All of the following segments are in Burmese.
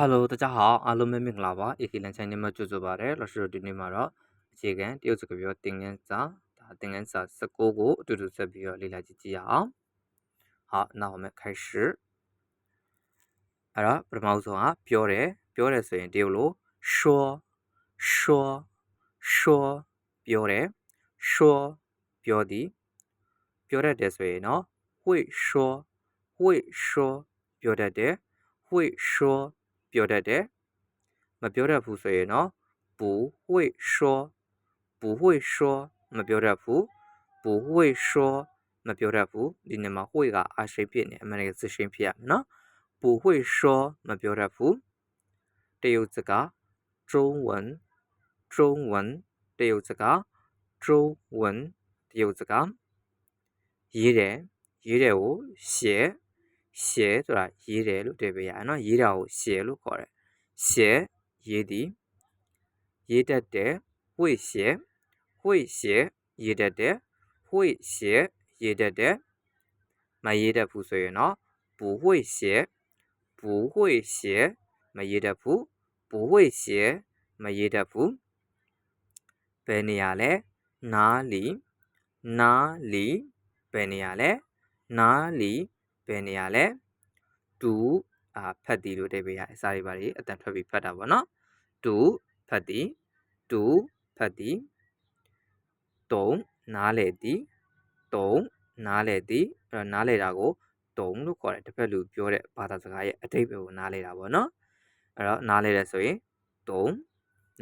Hello 大家好အားလုံးပဲမင်္ဂလာပါ AK လန်ချိုင်းနေမှာကြိုဆိုပါရစေလောရှိတို့ဒီနေ့မှာတော့အခြေခံတရုတ်စကားပြောသင်ခန်းစာဒါသင်ခန်းစာ16ကိုအတူတူဆက်ပြီးတော့လေ့လာကြည့်ကြရအောင်好那我们开始အဲ့တော့ပထမဆုံးကပြောတယ်ပြောတယ်ဆိုရင်တရုတ်လို说说说ပြောတယ်说ပြောသည်ပြောတတ်တယ်ဆိုရင်เนาะ会说会说ပြောတတ်တယ်会说 ပြောတတ်တယ်မပြောတတ်ဘူးဆိုရင်တော့不会说不会说မပြောတတ်ဘူး不会说မပြောတတ်ဘူးဒီနေ့မှာ会ကအာရှိဖြစ်နေအမှန်တကယ်စရှင်းဖြစ်ရမယ်နော်不会说မပြောတတ်ဘူးတရုတ်စကား中文中文တရုတ်စကား中文တရုတ်စကားရေးတယ်ရေးတယ်ကို写 写ဆိုတာရေးတယ်လို့တည့်ပေးရတယ်နော်ရေးတာကို写လို့ခေါ်တယ်写ရေးသည်ရေးတတ်တယ်会写会写ရေးတတ်တယ်会写ရေးတတ်တယ်မရေးတတ်ဘူးဆိုရင်တော့不会写不会写မရေးတတ်ဘူး不会写မရေးတတ်ဘူးဘယ်နေရာလဲ哪里哪里ဘယ်နေရာလဲ哪里 ဘယ်နေရာလဲတူအာဖတ်သည်လို့တိတ်ပေးရတယ်စာတွေပါတွေအတန်ထွက်ပြီးဖတ်တာပေါ့နော်တူဖတ်သည်တူဖတ်သည်တုံနားလေသည်တုံနားလေသည်အဲ့တော့နားလေတာကိုတုံလို့ခေါ်တယ်တစ်ဖက်လူပြောတဲ့ဘာသာစကားရဲ့အတိတ်ပဲကိုနားလေတာပေါ့နော်အဲ့တော့နားလေတယ်ဆိုရင်တုံ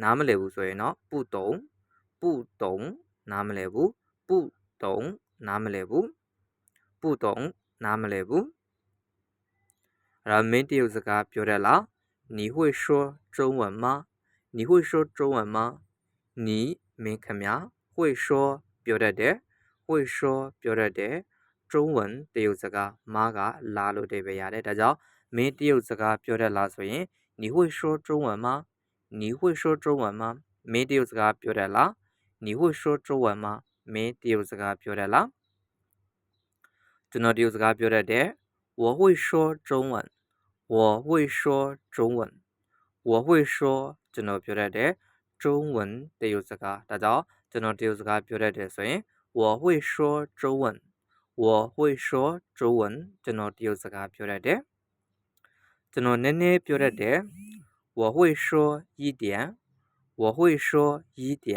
နားမလည်ဘူးဆိုရင်တော့ပုတုံပုတုံနားမလည်ဘူးပုတုံနားမလည်ဘူးပုတုံ နားမလည်ဘူး然后没有这个表达啦，你会说中文吗？你会说中文吗？你没看咩？会说表达的，会说表达的中文တရုတ်စကားမာကလာလို့တည်ပဲရတယ်ဒါကြောင့်မင်းတရုတ်စကားပြောတတ်လားဆိုရင်你会说中文吗你会说中文吗မင်းတရုတ်စကားပြောတတ်လား你会说中文吗မင်းတရုတ်စကားပြောတတ်လား ကျွန်တော်တရုတ်စကားပြောတတ်တယ်我会说中文我会说中文我会说ကျွန်တော်ပြောတတ်တယ်中文တရုတ်စကားဒါကြောင့်ကျွန်တော်တရုတ်စကားပြောတတ်တယ်ဆိုရင်我会说中文我会说中文ကျွန်တော်တရုတ်စကားပြောတတ်တယ်ကျွန်တော်နည်းနည်းပြောတတ်တယ်我会说一点我会说一点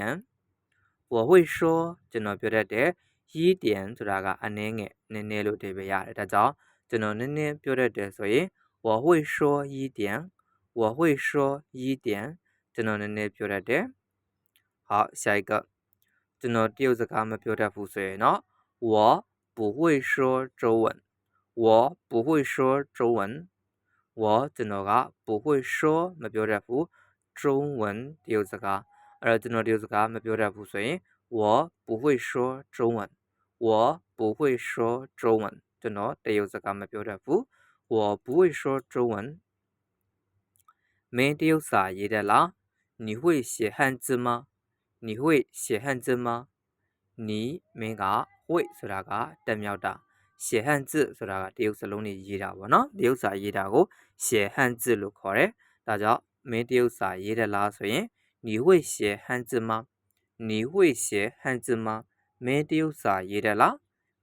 我会说ကျွန်တော်ပြောတတ်တယ် 一点ဆိုတာကအနည်းငယ်နည်းနည်းလို့အဓိပ္ပာယ်ရတယ်ဒါကြောင့်ကျွန်တော်နည်းနည်းပြောတတ်တယ်ဆိုရင်我会说一点我会说一点ကျွန်တော်နည်းနည်းပြောတတ်တယ်好下一个ကျွန်တော်တရုတ်စကားမပြောတတ်ဘူးဆိုရင်တော့我不会说中文我不会说中文我ကျွန်တော်က不会说မပြောတတ်ဘူး中文တရုတ်စကားအဲ့တော့ကျွန်တော်တရုတ်စကားမပြောတတ်ဘူးဆိုရင် 我不会说中文我不会说中文ကျွန်တော်တရုတ်စကားမပြောတတ်ဘူး我不会说中文。没丢啥一的啦？你会写汉字吗？你会写汉字吗？你မင်းက会ဆိုတာကတက်မြောက်တာ写汉字ဆိုတာကတရုတ်စလုံးတွေရေးတာပေါ့နော်တရုတ်စာရေးတာကို写汉字လို့ခေါ်တယ်ဒါကြောင့်မင်းတရုတ်စာရေးတယ်လားဆိုရင်你会写汉字吗 你会写汉字吗မင်းတရုတ်စာရေးတယ်လား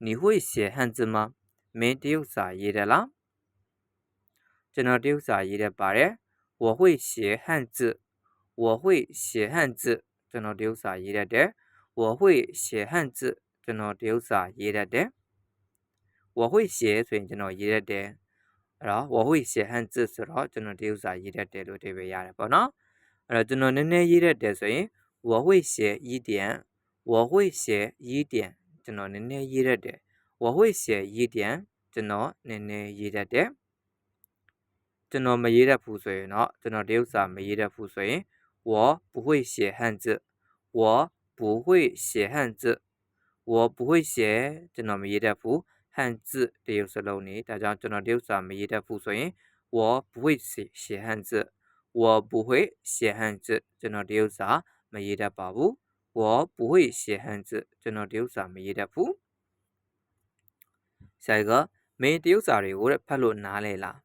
你会写汉字吗မင်းတရုတ်စာရေးတယ်လားကျွန်တော်တရုတ်စာရေးတတ်ပါတယ်我会写汉字我会写汉字ကျွန်တော်တရုတ်စာရေးတတ်တယ်我会写汉字ကျွန်တော်တရုတ်စာရေးတတ်တယ်我会写ဆိုရင်ကျွန်တော်ရေးတတ်တယ်အဲ့တော့我会写汉字ဆိုတော့ကျွန်တော်တရုတ်စာရေးတတ်တယ်လို့အဓိပ္ပာယ်ရတယ်ပေါ့နော်အဲ့တော့ကျွန်တော်နည်းနည်းရေးတတ်တယ်ဆိုရင် 我会写一点我会写一点ကျွန်တော်နည်းနည်းရေးတတ်တယ်我会写一点ကျွန်တော်နည်းနည်းရေးတတ်တယ်ကျွန်တော်မရေးတတ်ဘူးဆိုရင်တော့ကျွန်တော်တရုတ်စာမရေးတတ်ဘူးဆိုရင်我不会写汉字我不会写汉字我不会写ကျွန်တော်မရေးတတ်ဘူး汉字တရုတ်စလုံးနေဒါကြောင့်ကျွန်တော်တရုတ်စာမရေးတတ်ဘူးဆိုရင်我不会写写汉字我不会写汉字ကျွန်တော်တရုတ်စာ မရေးတတ်ပါဘူး我不会写汉字ကျွန်တော်တရုတ်စာမရေးတတ်ဘူး下一个မင်းတရုတ်စာတွေကိုဖတ်လို့နားလဲလား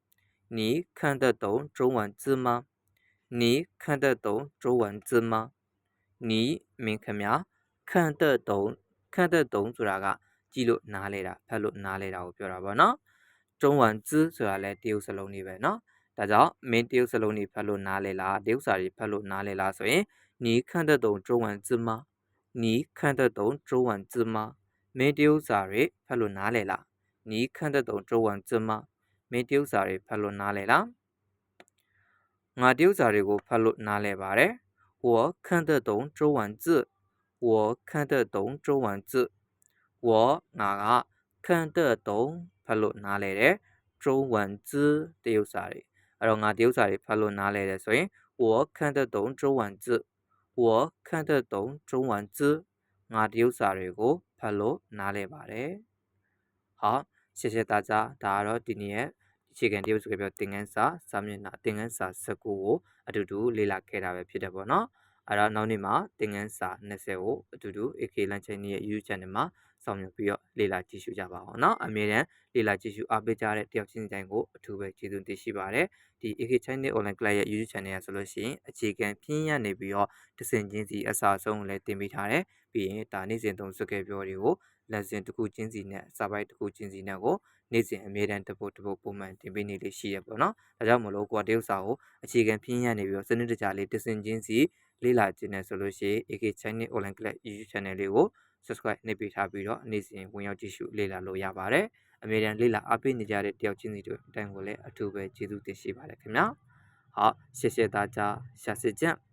你看得懂中文字吗你看得懂中文字吗你မင်းခင်ဗျာ看得懂看得懂ဆိုတာကကြည့်လို့နားလဲတာဖတ်လို့နားလဲတာကိုပြောတာပေါ့နော်中文字ဆိုတာလည်းတရုတ်စလုံးတွေပဲနော်ဒါကြောင့်မင်းတရုတ်စလုံးတွေဖတ်လို့နားလဲလားတရုတ်စာတွေဖတ်လို့နားလဲလားဆိုရင် 你看得懂中文字吗你看得懂中文字吗မင်းတရုတ်စာတွေဖတ်လို့နားလဲလား你看得懂中文字吗မင်းတရုတ်စာတွေဖတ်လို့နားလဲလားငါတရုတ်စာတွေကိုဖတ်လို့နားလဲပါတယ်我看得懂中文字我看得懂中文字我ငါက看得懂ဖတ်လို့နားလဲတယ်中文字တရုတ်စာတွေအဲ့တော့ငါတရုတ်စာတွေဖတ်လို့နားလဲတယ်ဆိုရင်我看得懂中文字 我看得懂中文字ငါတရုတ်စာတွေကိုဖတ်လို့နားလဲပါတယ်好谢谢大家ဒါကတော့ဒီနေ့ရဲ့အခြေခံတရုတ်စကားပြောသင်ခန်းစာစာမျက်နှာသင်ခန်းစာ19ကိုအတူတူလေ့လာခဲ့တာပဲဖြစ်တယ်ပေါ့နော် အဲ့တော့နောက်နေ့မှာသင်ခန်းစာ20ကိုအတူတူ AK Lunch Channel ရဲ့ YouTube Channel မှာဆောင်ရွက်ပြီးတော့လေ့လာကြည့်ရှုကြပါအောင်เนาะအမြဲတမ်းလေ့လာကြည့်ရှုအားပေးကြတဲ့တယောက်ချင်းစီတိုင်းကိုအထူးပဲကျေးဇူးတင်ရှိပါတယ်ဒီ AK Channel Online Class ရဲ့ YouTube Channel ရဆိုလို့ရှိရင်အခြေခံပြင်းရနေပြီးတော့တစင်ချင်းစီအစားဆုံးလည်းတင်ပေးထားတယ်ပြီးရင်ဒါနေ့စဉ်သုံးစကားပြောတွေကို lesson တစ်ခုချင်းစီနဲ့စာပိုက်တစ်ခုချင်းစီနဲ့ကိုနေ့စဉ်အမြဲတမ်းတစ်ပုတ်တစ်ပုတ်ပုံမှန်တင်ပေးနေလေးရှိရပေါ့နော်ဒါကြောင့်မလို့ကိုကတရုတ်စာကိုအခြေခံပြင်းရနေပြီးတော့စနစ်တကျလေးတစင်ချင်းစီ လေ့လာခြင်းနဲ့ဆိုလို့ရှိရင် AK Channel Online Class YouTube Channel လေးကို subscribe နှိပ်ပေးထားပြီးတော့နေ့စဉ်ဝင်ရောက်ကြည့်ရှုလေ့လာလို့ရပါတယ်အမြဲတမ်းလေ့လာအားပေးနေကြတဲ့တယောက်ချင်းစီတို့အတိုင်းကိုလည်းအထူးပဲကျေးဇူးတင်ရှိပါတယ်ခင်ဗျာ好谢谢大家下次见